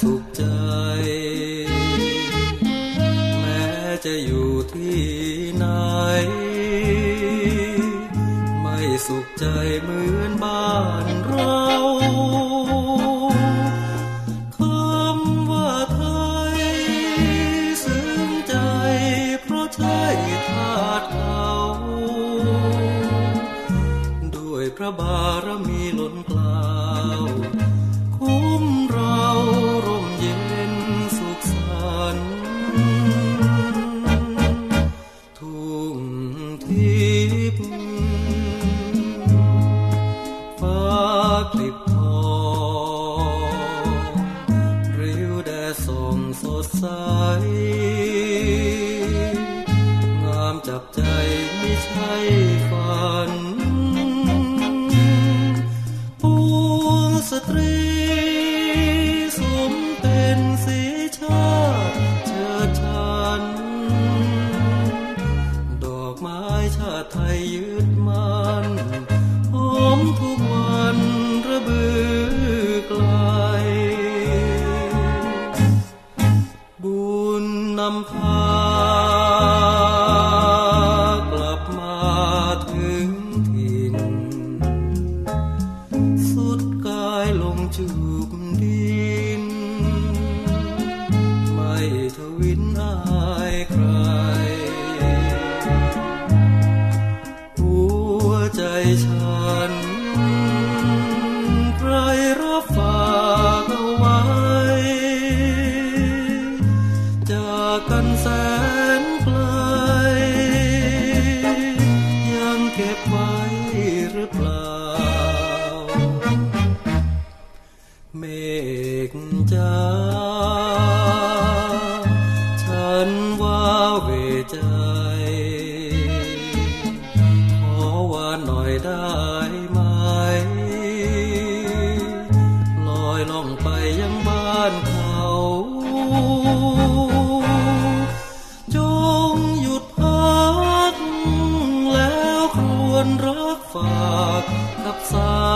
สุขใจ แม้จะอยู่ที่ไหน ไม่สุขใจเหมือนบ้านเราคำว่าไทยซึ้งใจเพราะใช่ทาสเขาด้วยพระบารมีล้นกล้าคุ้ ทิพฟ้ากลิบทองริ้วแดดส่องสดใส งามจับใจไม่ใช่ฝันปวงสตรีสมเป็นสี บุญนำพากลับมาถึงถิ่น สุดกายลงจูบดิน ไม่ทวินอายใคร หัวใจฉันใครรับฝา ใจ ขอว่าหน่อยได้ไหม ลอยล่องไปยังบ้านเขา จงหยุดพัก แล้วครวญรักฝากกับสาวว่าฉันคืนมาบ้านเก่า